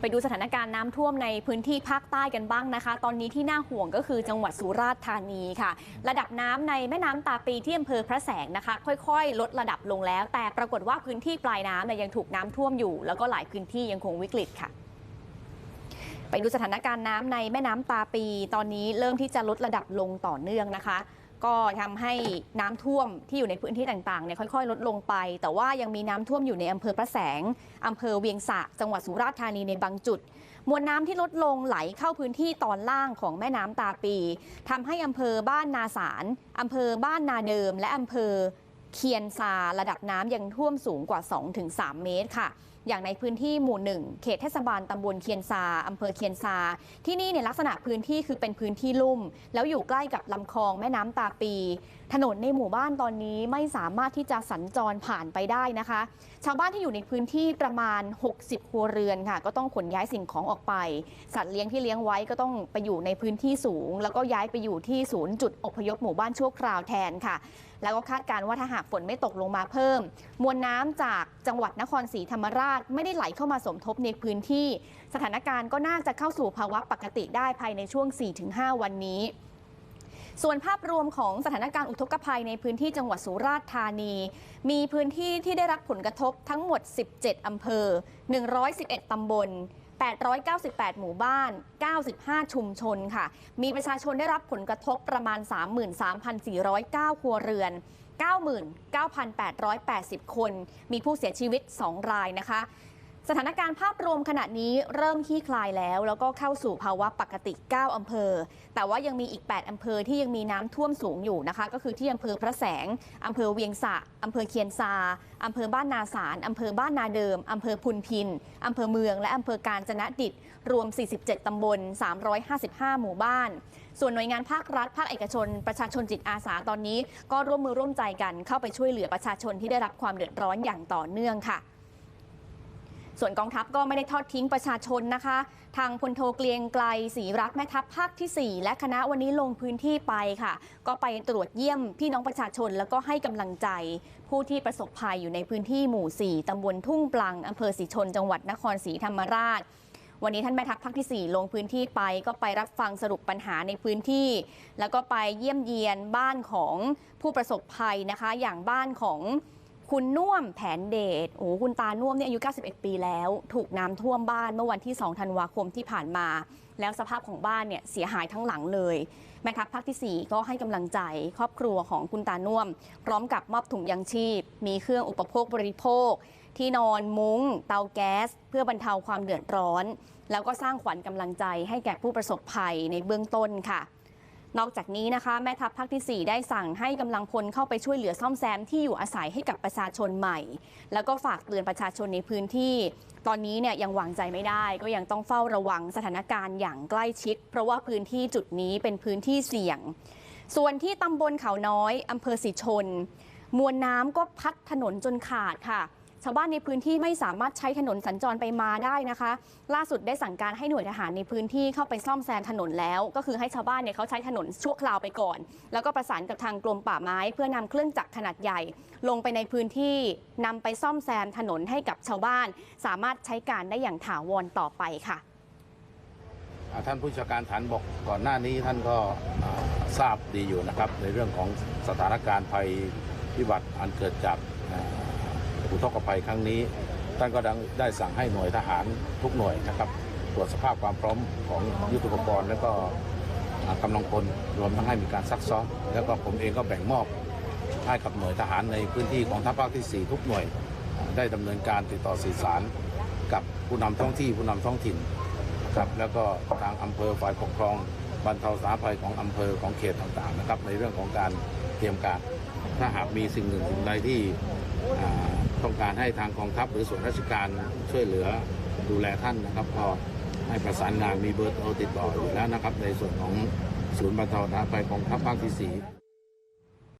ไปดูสถานการณ์น้ำท่วมในพื้นที่ภาคใต้กันบ้างนะคะ ตอนนี้ที่น่าห่วงก็คือจังหวัดสุราษฎร์ธานีค่ะ ระดับน้ำในแม่น้ำตาปีที่อำเภอพระแสงนะคะ ค่อยๆ ลดระดับลงแล้ว แต่ปรากฏว่าพื้นที่ปลายน้ำเนี่ยยังถูกน้ำท่วมอยู่ แล้วก็หลายพื้นที่ยังคงวิกฤตค่ะไปดูสถานการณ์น้ำในแม่น้ำตาปี ตอนนี้เริ่มที่จะลดระดับลงต่อเนื่องนะคะ ก็ทำให้น้ำท่วมที่อยู่ในพื้นที่ต่างๆเนี่ยค่อยๆ ลดลงไป แต่ว่ายังมีน้ำท่วมอยู่ในอำเภอพระแสงอำเภอเวียงสะจังหวัดสุราษฎร์ธานีในบางจุด มวลน้ำที่ลดลงไหลเข้าพื้นที่ตอนล่างของแม่น้ำตาปีทำให้อำเภอบ้านนาสารอำเภอบ้านนาเดิม และอำเภอเคียนซาระดับน้ำยังท่วมสูงกว่า 2-3 เมตรค่ะ อย่างในพื้นที่หมู่หนึ่งเขตเทศบาลตำบลเคียนซาอำเภอเคียนซา ที่นี่เนี่ยลักษณะพื้นที่คือเป็นพื้นที่ลุ่ม แล้วอยู่ใกล้กับลำคลองแม่น้ำตาปี ถนนในหมู่บ้านตอนนี้ไม่สามารถที่จะสัญจรผ่านไปได้นะคะ ชาวบ้านที่อยู่ในพื้นที่ประมาณ 60 ครัวเรือนค่ะ ก็ต้องขนย้ายสิ่งของออกไป สัตว์เลี้ยงที่เลี้ยงไว้ก็ต้องไปอยู่ในพื้นที่สูง แล้วก็ย้ายไปอยู่ที่ศูนย์จุดอพยพหมู่บ้านชั่วคราวแทนค่ะ แล้วก็คาดการณ์ว่าถ้าหากฝนไม่ตกลงมาเพิ่ม มวลน้ำจากจังหวัดนครศรีธรรมราชไม่ได้ไหลเข้ามาสมทบในพื้นที่ สถานการณ์ก็น่าจะเข้าสู่ภาวะปกติได้ภายในช่วง 4-5 วันนี้ส่วนภาพรวมของสถานการณ์อุทกภัยในพื้นที่จังหวัดสุราษฎร์ธานี มีพื้นที่ที่ได้รับผลกระทบทั้งหมด 17 อำเภอ 111 ตำบล 898 หมู่บ้าน 95 ชุมชนค่ะ มีประชาชนได้รับผลกระทบประมาณ 33,409 ครัวเรือน 99,880 คน มีผู้เสียชีวิต 2 รายนะคะ สถานการณ์ภาพรวมขณะนี้เริ่มคลี่คลายแล้ว แล้วก็เข้าสู่ภาวะปกติ 9 อำเภอ แต่ว่ายังมีอีก 8 อำเภอที่ยังมีน้ำท่วมสูงอยู่นะคะ ก็คือที่อำเภอพระแสงอำเภอเวียงสะอำเภอเคียนซาอำเภอบ้านนาสารอำเภอบ้านนาเดิมอำเภอพุนพินอำเภอเมือง และอำเภอกาญจนดิตรวม 47 ตำบล 355 หมู่บ้าน ส่วนหน่วยงานภาครัฐ ภาคเอกชน ประชาชนจิตอาสาตอนนี้ ก็ร่วมมือร่วมใจกันเข้าไปช่วยเหลือประชาชนที่ได้รับความเดือดร้อนอย่างต่อเนื่องค่ะ ส่วนกองทัพก็ไม่ได้ทอดทิ้งประชาชนนะคะ ทางพลโทเกลียงไกลศรีรักแม่ทัพภาคที่ 4 และคณะวันนี้ลงพื้นที่ไปค่ะ ก็ไปตรวจเยี่ยมพี่น้องประชาชน แล้วก็ให้กำลังใจ ผู้ที่ประสบภัยอยู่ในพื้นที่หมู่ 4ตำบลทุ่งปลังอำเภอศรีชน จังหวัดนครศรีธรรมราชวันนี้ท่านแม่ทัพภาคที่ 4 ลงพื้นที่ไปก็ไปรับฟังสรุปปัญหาในพื้นที่ แล้วก็ไปเยี่ยมเยียนบ้านของผู้ประสบภัยนะคะ อย่างบ้านของ คุณน่วมแผนเดชโอ้โหคุณตาน่วมเนี่ยอายุ 91 ปีแล้ว ถูกน้ำท่วมบ้านเมื่อวันที่ 2 ธันวาคมที่ผ่านมา แล้วสภาพของบ้านเนี่ยเสียหายทั้งหลังเลย แม่ทัพภาคที่ 4 ก็ให้กำลังใจครอบครัวของคุณตาน่วม พร้อมกับมอบถุงยังชีพ มีเครื่องอุปโภคบริโภค ที่นอนมุง้ง เตาแก๊ส เพื่อบรรเทาความเดือดร้อน แล้วก็สร้างขวัญกำลังใจให้แก่ผู้ประสบภัยในเบื้องต้นค่ะ นอกจากนี้นะคะแม่ทัพภาคที่ 4 ได้สั่งให้กำลังพลเข้าไปช่วยเหลือซ่อมแซมที่อยู่อาศัยให้กับประชาชนใหม่ แล้วก็ฝากเตือนประชาชนในพื้นที่ ตอนนี้เนี่ยยังวางใจไม่ได้ ก็ยังต้องเฝ้าระวังสถานการณ์อย่างใกล้ชิด เพราะว่าพื้นที่จุดนี้เป็นพื้นที่เสี่ยง ส่วนที่ตำบลเขาน้อยอำเภอสิชน มวลน้ำก็พัดถนนจนขาดค่ะ ชาวบ้านในพื้นที่ไม่สามารถใช้ถนนสัญจรไปมาได้นะคะ ล่าสุดได้สั่งการให้หน่วยทหารในพื้นที่เข้าไปซ่อมแซมถนนแล้ว ก็คือให้ชาวบ้านเนี่ยเขาใช้ถนนชั่วคราวไปก่อน แล้วก็ประสานกับทางกรมป่าไม้ เพื่อนำเครื่องจักรขนาดใหญ่ ลงไปในพื้นที่นำไปซ่อมแซมถนนให้กับชาวบ้าน สามารถใช้การได้อย่างถาวรต่อไปค่ะท่านผู้จัดการฐานบอกก่อนหน้านี้ท่านก็ทราบดีอยู่นะครับ ในเรื่องของสถานการณ์ภัยพิบัติอันเกิดจาก อุทกภัยครั้งนี้ ท่านก็ได้สั่งให้หน่วยทหารทุกหน่วยนะครับ ตรวจสภาพความพร้อมของยุทธุปกรณ์และก็อ่ากำลังพลรวมทั้งให้มีการซักซ้อมแล้วก็ผมเองก็แบ่งมอบให้กับหน่วยทหารในพื้นที่ของทัพภาคที่ 4 ทุกหน่วย ได้ดำเนินการติดต่อสื่อสารกับผู้นำท้องที่ผู้นำท้องถิ่นครับแล้วก็ทางอำเภอฝ่ายปกครองบรรเทาสาธารณภัยของอำเภอของเขตต่างๆนะครับ ในเรื่องของการเตรียมการ ถ้าหากมีสิ่งหนึ่งสิ่งใดที่ ต้องการให้ทางกองทัพหรือส่วนราชการช่วยเหลือดูแลท่านนะครับก็ให้ประสานงานมีเบอร์โทรติดต่ออยู่แล้วนะครับ ในส่วนของศูนย์บรรเทาสาธารณภัยกองทัพภาคที่สี่